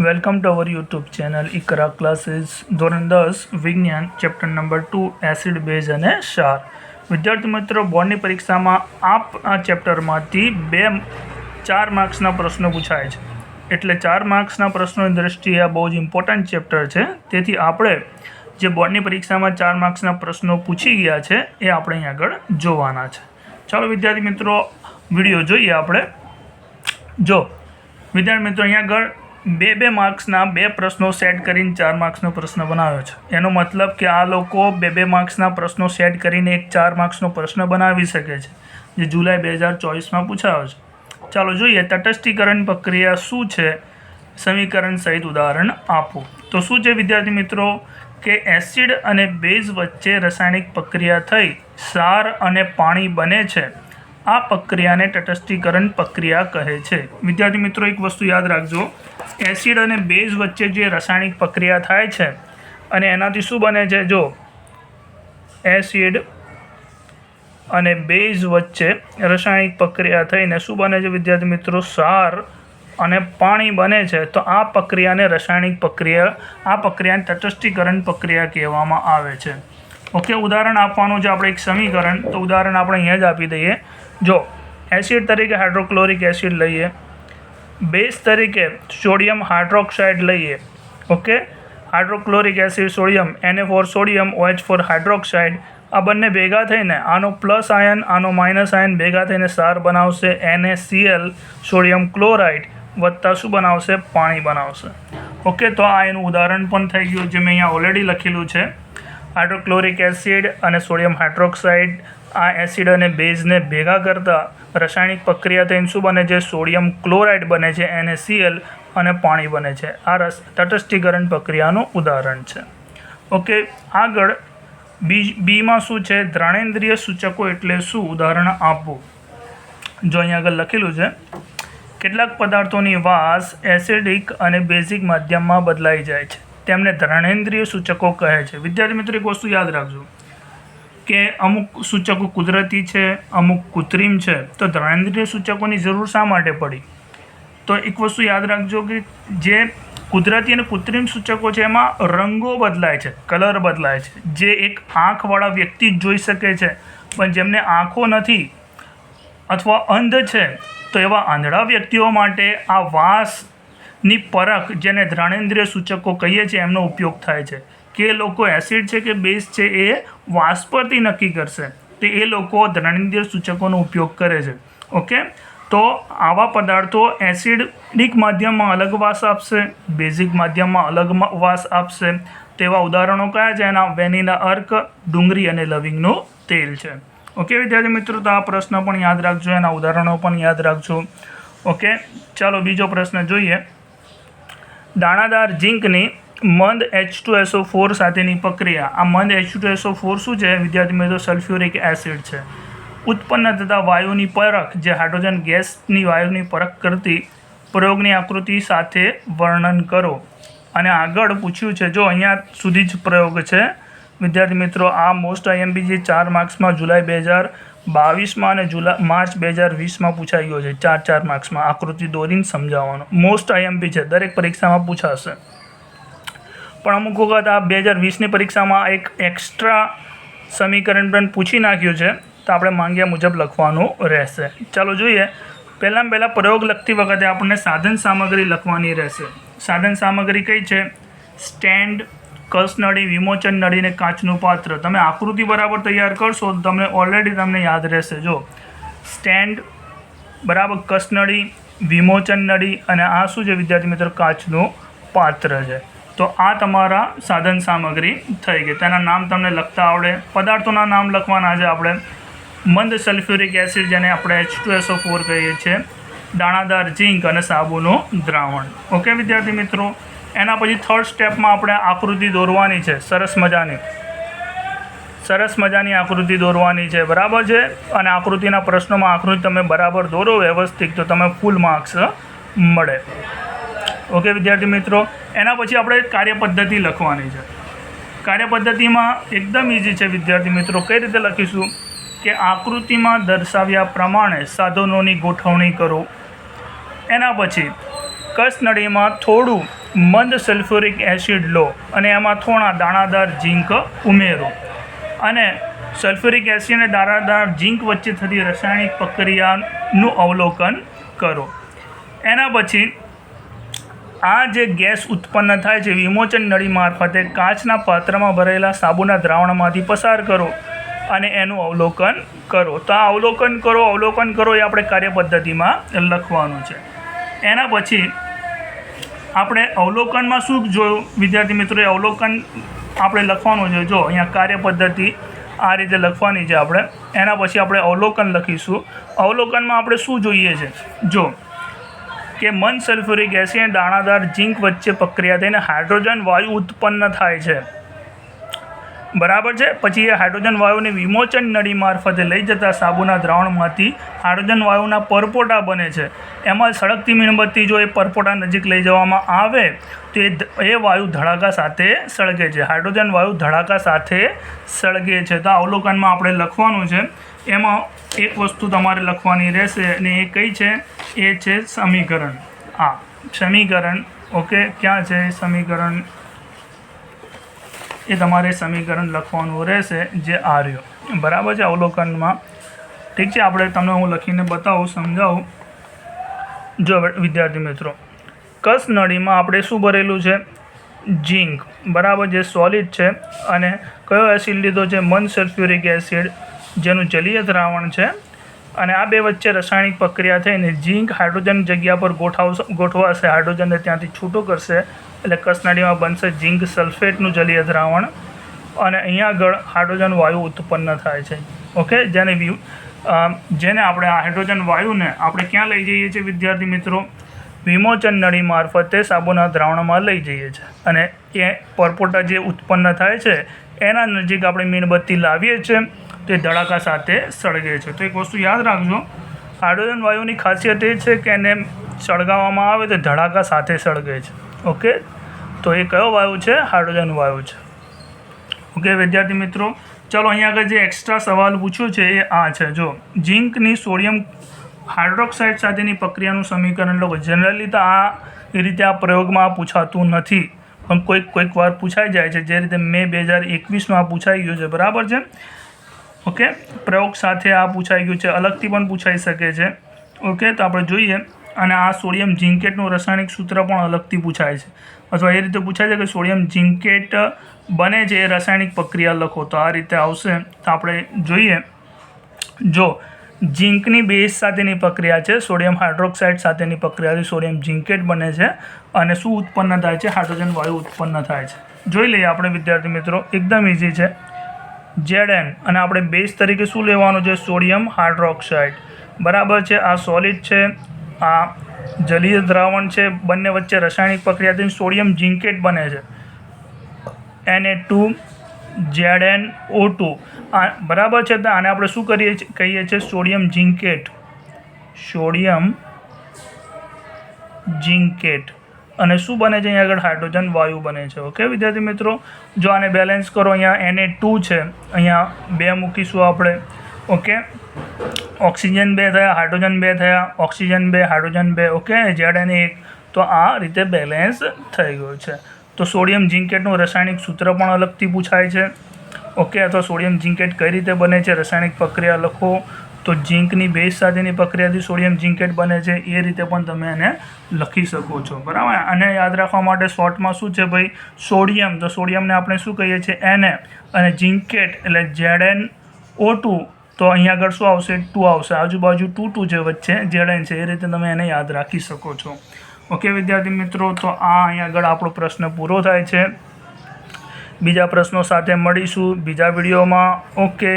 Welcome to our YouTube channel Iqra classes ધોરણ દસ, વિજ્ઞાન chapter number two acid base અને ક્ષાર. વિદ્યાર્થી મિત્રો, બોર્ડની પરીક્ષામાં આપ આ ચેપ્ટરમાંથી બે, ચાર માર્ક્સના પ્રશ્નો પૂછાય છે. એટલે ચાર માર્ક્સના પ્રશ્નોની દ્રષ્ટિએ આ બહુ જ ઇમ્પોર્ટન્ટ ચેપ્ટર છે. તેથી આપણે જે બોર્ડની પરીક્ષામાં ચાર માર્ક્સના પ્રશ્નો પૂછી ગયા છે, એ આપણે અહીં આગળ જોવાના છે. ચાલો વિદ્યાર્થી મિત્રો, વીડિયો જોઈએ આપણે. જો, વિદ્યાર્થી મિત્રો અહીંયા આગળ બે બે માર્ક્સના બે પ્રશ્નો સેટ કરીને ચાર માર્ક્સનો પ્રશ્ન બનાવ્યો છે. એનો મતલબ કે આ લોકો બે બે માર્ક્સના પ્રશ્નો સેટ કરીને એક ચાર માર્ક્સનો પ્રશ્ન બનાવી શકે છે, જે જુલાઈ બે હજાર ચોવીસમાં પૂછાયો છે. ચાલો જોઈએ, તટસ્થીકરણ પ્રક્રિયા શું છે? સમીકરણ સહિત ઉદાહરણ આપો. તો શું છે, વિદ્યાર્થી મિત્રો? કે એસિડ અને બેઝ વચ્ચે રાસાયણિક પ્રક્રિયા થઈ સાર અને પાણી બને છે. આ પ્રક્રિયાને તટસ્થીકરણ પ્રક્રિયા કહે છે. વિદ્યાર્થી મિત્રો, એક વસ્તુ યાદ રાખજો. એસિડ અને બેઝ વચ્ચે જે રાસાયણિક પ્રક્રિયા થાય છે અને એનાથી શું બને છે? જો, એસિડ અને બેઝ વચ્ચે રાસાયણિક પ્રક્રિયા થઈને શું બને છે વિદ્યાર્થી મિત્રો? સાર અને પાણી બને છે. તો આ પ્રક્રિયાને રાસાયણિક પ્રક્રિયા, આ પ્રક્રિયાને તટસ્થીકરણ પ્રક્રિયા કહેવામાં આવે છે. ઓકે, ઉદાહરણ આપવાનું છે આપણે એક સમીકરણ. તો ઉદાહરણ આપણે અહીંયા જ આપી દઈએ. જો, એસિડ તરીકે હાઇડ્રોક્લોરિક એસિડ લઈએ. બેઝ તરીકે સોડિયમ હાઇડ્રોક્સાઇડ લઈએ. ઓકે હાઇડ્રોક્લોરિક એસિડ સોડિયમ એને for sodium O H for hydroxide આ બંને ભેગા થઈને આનો પ્લસ આયન આનો માઇનસ આયન ભેગા થઈને સાર બનાવશે. એનએસીએલ સોડિયમ ક્લોરાઇડ વત્તા શું બનાવશે? પાણી બનાવશે. ઓકે તો આ એનું ઉદાહરણ પણ થઈ ગયું જે મેં અહીંયા ઓલરેડી લખેલું છે. હાઇડ્રોક્લોરિક એસિડ અને સોડિયમ હાઇડ્રોક્સાઇડ આ એસિડ અને બેઝને ભેગા કરતાં રાસાયણિક પ્રક્રિયા થઈને શું બને છે? સોડિયમ ક્લોરાઇડ બને છે NaCl અને પાણી બને છે. આ રસ તટસ્થીકરણ પ્રક્રિયાનું ઉદાહરણ છે. ઓકે આગળ બી, બીમાં શું છે? દ્રાણેન્દ્રિય સૂચકો એટલે શું? ઉદાહરણ આપવું જો અહીંયા આગળ લખેલું છે, કેટલાક પદાર્થોની વાસ એસિડિક અને બેઝિક માધ્યમમાં બદલાઈ જાય છે. તેમને ધ્રણેન્દ્રિય સૂચકો કહે છે. વિદ્યાર્થી મિત્રો, એક વસ્તુ યાદ રાખજો. કે અમુક સૂચકો કુદરતી છે, અમુક કૃત્રિમ છે, તો દ્રાણેન્દ્રિય સૂચકોની જરૂર શા માટે પડી? તો એક વસ્તુ યાદ રાખજો કે જે કુદરતી અને કૃત્રિમ સૂચકો છે, એમાં રંગો બદલાય છે, કલર બદલાય છે. જે એક આંખવાળા વ્યક્તિ જ જોઈ શકે છે, પણ જેમને આંખો નથી અથવા અંધ છે, તો એવા આંધળા વ્યક્તિઓ માટે આ વાસની પરખ, જેને ધ્રાણેન્દ્રિય સૂચકો કહીએ છીએ, એમનો ઉપયોગ થાય છે. કે લોકો એસિડ છે કે બેઝ છે એ વાસ પરથી નક્કી કરશે. તો એ લોકો દ્રાણેન્દ્રિય સૂચકોનો ઉપયોગ કરે છે. ઓકે? તો આવા પદાર્થો એસિડિક માધ્યમમાં અલગ વાસ આપશે બેઝિક માધ્યમમાં અલગ વાસ આપશે. તેવા ઉદાહરણો કયા છે? એના વેનીલા અર્ક, ડુંગળી અને લવિંગનું તેલ છે. ઓકે, વિદ્યાર્થી મિત્રો, તો આ પ્રશ્ન પણ યાદ રાખજો, એના ઉદાહરણો પણ યાદ રાખજો. ઓકે? ચાલો બીજો પ્રશ્ન જોઈએ. દાણાદાર ઝીંકની મંદ એચ ટુ એસો ફોર સાથેની પ્રક્રિયા. આ મંદ એચ ટુ એસો ફોર શું છે? વિદ્યાર્થી મિત્રો સલ્ફ્યુરિક એસિડ છે. ઉત્પન્ન થતા વાયુની પરખ, જે હાઇડ્રોજન ગેસની વાયુની પરખ કરતી પ્રયોગની આકૃતિ સાથે વર્ણન કરો. અને આગળ પૂછ્યું છે, જો અહીંયા સુધી જ પ્રયોગ છે. વિદ્યાર્થી મિત્રો, આ મોસ્ટ આઈએમબી જે ચાર માર્ક્સમાં જુલાઈ બે હજાર બાવીસમાં અને જુલા, માર્ચ બે હજાર વીસમાં પૂછાઈ ગયો છે. ચાર ચાર માર્ક્સમાં. આકૃતિ દોરીને સમજાવવાનો. મોસ્ટ આઈએમપી છે. દરેક પરીક્ષામાં પૂછાશે. પણ અમુક વખત આ બે હજાર વીસની પરીક્ષામાં એક એક્સ્ટ્રા સમીકરણ પણ પૂછી નાખ્યું છે. તો આપણે માંગ્યા મુજબ લખવાનું રહેશે. ચાલો જોઈએ. પહેલાં પહેલાં પ્રયોગ લખતી વખતે આપણને સાધન સામગ્રી લખવાની રહેશે. સાધન સામગ્રી કઈ છે? સ્ટેન્ડ વિમોચન નળી ને કાચનું પાત્ર. તમે આકૃતિ બરાબર તૈયાર કરશો તો તમને ઓલરેડી તમને યાદ રહેશે. જો સ્ટેન્ડ, બરાબર કસનળી વિમોચન નળી અને આ શું છે વિદ્યાર્થી મિત્રો? કાચનું પાત્ર છે. તો આ તમારા સાધન સામગ્રી થઈ ગઈ. તેના નામ તમને લખતા આવડે. પદાર્થોના નામ લખવાના છે આપણે. મંદ સલ્ફ્યુરિક એસિડ જેને આપણે એચ ટુ ઓ ફોર કહીએ છીએ. દાણાદાર ઝીંક અને સાબુનું દ્રાવણ. ઓકે, વિદ્યાર્થી મિત્રો? એના પછી થર્ડ સ્ટેપમાં આપણે આકૃતિ દોરવાની છે. સરસ મજાની. સરસ મજાની આકૃતિ દોરવાની છે. બરાબર છે? અને આકૃતિના પ્રશ્નોમાં આકૃતિ તમે બરાબર દોરો વ્યવસ્થિત, તો તમે ફૂલ માર્ક્સ મળે. ઓકે વિદ્યાર્થી મિત્રો, એના પછી આપણે કાર્યપદ્ધતિ લખવાની છે. કાર્યપદ્ધતિમાં એકદમ ઇઝી છે વિદ્યાર્થી મિત્રો, કઈ રીતે લખીશું? કે આકૃતિમાં દર્શાવ્યા પ્રમાણે સાધનોની ગોઠવણી કરો. એના પછી, કસનળીમાં થોડું મંદ સલ્ફ્યુરિક એસિડ લો અને એમાં થોડા દાણાદાર ઝીંક ઉમેરો. અને સલ્ફ્યુરિક એસિડ અને દાણાદાર ઝીંક વચ્ચે થતી રાસાયણિક પ્રક્રિયાનું અવલોકન કરો. એના પછી આ જે ગેસ ઉત્પન્ન થાય છે વિમોચન નળી મારફતે કાચના પાત્રમાં ભરેલા સાબુના દ્રાવણમાંથી પસાર કરો અને એનું અવલોકન કરો. તો આ અવલોકન કરો અવલોકન કરો એ આપણે કાર્યપદ્ધતિમાં લખવાનું છે. એના પછી આપણે અવલોકનમાં શું જોયું? વિદ્યાર્થી મિત્રોએ અવલોકન આપણે લખવાનું છે. જો, અહીંયા કાર્યપદ્ધતિ આ રીતે લખવાની છે આપણે. એના પછી આપણે અવલોકન લખીશું. અવલોકનમાં આપણે શું જોઈએ છે? જો કે મન સલ્ફ્યુરિક એસિડ અને દાણાદાર ઝીંક વચ્ચે પ્રક્રિયા થઈને હાઇડ્રોજન વાયુ ઉત્પન્ન થાય છે. બરાબર છે? પછી એ હાઇડ્રોજન વાયુને વિમોચન નળી મારફતે લઈ જતા સાબુના દ્રાવણમાંથી હાઇડ્રોજન વાયુના પરપોટા બને છે. એમાં સળગતી મીણબત્તી જો એ પરપોટા નજીક લઈ જવામાં આવે, તો એ એ વાયુ ધડાકા સાથે સળગે છે. હાઇડ્રોજન વાયુ ધડાકા સાથે સળગે છે. તો અવલોકનમાં આપણે લખવાનું છે. એમાં એક વસ્તુ તમારે લખવાની રહેશે અને એ કઈ છે? એ છે સમીકરણ. હા સમીકરણ, ઓકે, ક્યાં છે સમીકરણ? એ તમારે સમીકરણ લખવાનું રહેશે જે આ રહ્યો બરાબર છે અવલોકનમાં? ઠીક છે, આપણે તમને હું લખીને બતાવું, સમજાવું. જો વિદ્યાર્થી મિત્રો, કસ નળીમાં આપણે શું ભરેલું છે? ઝીંક. બરાબર, જે સોલિડ છે અને કયો એસિડ લીધો છે? મન સલ્ફ્યુરિક એસિડ જેનું જલીય દ્રાવણ છે. અને આ બે વચ્ચે રાસાયણિક પ્રક્રિયા થઈને ઝીંક હાઇડ્રોજન જગ્યા પર ગોઠાવ, ગોઠવાશે. હાઇડ્રોજનને ત્યાંથી છૂટો કરશે. એટલે કસનળીમાં બનશે ઝીંક સલ્ફેટનું જલીય દ્રાવણ. અને અહીંયા આગળ હાઇડ્રોજન વાયુ ઉત્પન્ન થાય છે. ઓકે? જેને વ્યુ જેને આપણે આ હાઇડ્રોજન વાયુને આપણે ક્યાં લઈ જઈએ છીએ વિદ્યાર્થી મિત્રો? વિમોચન નળી મારફતે સાબુના દ્રાવણમાં લઈ જઈએ છીએ. અને એ પરપોટા જે ઉત્પન્ન થાય છે, એના નજીક આપણે મીણબત્તી લાવીએ છીએ. તો ધડાકા સાથે સળગે છે. તો એક વસ્તુ યાદ રાખજો, હાઇડ્રોજન વાયુની ખાસિયત એ છે કે એને સળગાવવામાં આવે તો ધડાકા સાથે સળગે છે. ઓકે? તો એ કયો વાયુ છે? હાઇડ્રોજન વાયુ છે. ઓકે, વિદ્યાર્થી મિત્રો? ચલો, અહીંયા આગળ જે એક્સ્ટ્રા સવાલ પૂછ્યો છે એ આ છે. જો, ઝીંકની સોડિયમ હાઇડ્રોક્સાઇડ સાથેની પ્રક્રિયાનું સમીકરણ લોકો જનરલી તો આ એ રીતે આ પ્રયોગમાં પૂછાતું નથી. પણ કોઈક કોઈક વાર પૂછાઈ જાય છે. જે રીતે મે બે હજાર એકવીસમાં પૂછાઈ ગયું છે. બરાબર છે? ઓકે? પ્રયોગ સાથે આ પૂછાઈ ગયું છે. અલગથી પણ પૂછાઈ શકે છે. ઓકે, તો આપણે જોઈએ. અને આ સોડિયમ ઝિંકેટનું રાસાયણિક સૂત્ર પણ અલગથી પૂછાય છે. અથવા એ રીતે પૂછાય છે કે સોડિયમ ઝિંકેટ બને છે એ રાસાયણિક પ્રક્રિયા લખો. તો આ રીતે આવશે. તો આપણે જોઈએ. જો ઝિંકની બેઝ સાથેની પ્રક્રિયા છે, સોડિયમ હાઇડ્રોક્સાઇડ સાથેની પ્રક્રિયાથી સોડિયમ ઝિંકેટ બને છે, અને શું ઉત્પન્ન થાય છે? હાઇડ્રોજન વાયુ ઉત્પન્ન થાય છે. જોઈ લઈએ આપણે વિદ્યાર્થી મિત્રો. એકદમ ઇઝી છે. ઝેડ એન અને આપણે બેઝ તરીકે શું લેવાનું છે? સોડિયમ હાઇડ્રોક્સાઇડ બરાબર છે, આ સોલિડ છે, આ જલીય દ્રાવણ છે, બંને વચ્ચે રાસાયણિક પ્રક્રિયાથી સોડિયમ ઝિંકેટ બને છે. N A two Z N O two આ બરાબર છે, તો આને આપણે શું કરીએ છીએ કહીએ છીએ? સોડિયમ ઝિંકેટ સોડિયમ ઝિંકેટ અને શું બને છે અહીંયા આગળ? હાઇડ્રોજન વાયુ બને છે. ઓકે વિદ્યાર્થી મિત્રો, જો આને બેલેન્સ કરો, અહીંયા એને ટુ છે. અહીંયા બે મૂકીશું આપણે. ઓકે ઓક્સિજન બે થયા, હાઇડ્રોજન બે થયા, ઓક્સિજન બે, હાઇડ્રોજન બે. ઓકે ઝેડ એન એક. તો આ રીતે બેલેન્સ થઈ ગયું છે. તો સોડિયમ ઝિંકેટનું રાસાયણિક સૂત્ર પણ અલગથી પૂછાય છે. ઓકે અથવા સોડિયમ ઝિંકેટ કઈ રીતે બને છે? રાસાયણિક પ્રક્રિયા લખો. તો ઝીંકની બેઝ સાથેની પ્રક્રિયાથી સોડિયમ ઝીંકેટ બને છે, એ રીતે પણ તમે એને લખી શકો છો. બરાબર? અને યાદ રાખવા માટે શોર્ટમાં શું છે ભાઈ? સોડિયમ. તો સોડિયમને આપણે શું કહીએ છીએ? એને અને ઝીંકેટ એટલે ઝેડ એન ઓ ટુ. તો અહીંયા આગળ શું આવશે? ટુ આવશે. આજુબાજુ ટુ ટુ જે વચ્ચે ઝેડ એન છે, એ રીતે તમે એને યાદ રાખી શકો છો. ઓકે, વિદ્યાર્થી મિત્રો, તો આ અહીંયા આગળ આપણો પ્રશ્ન પૂરો થાય છે. બીજા પ્રશ્નો સાથે મળીશું. બીજા વિડીયોમાં. ઓકે.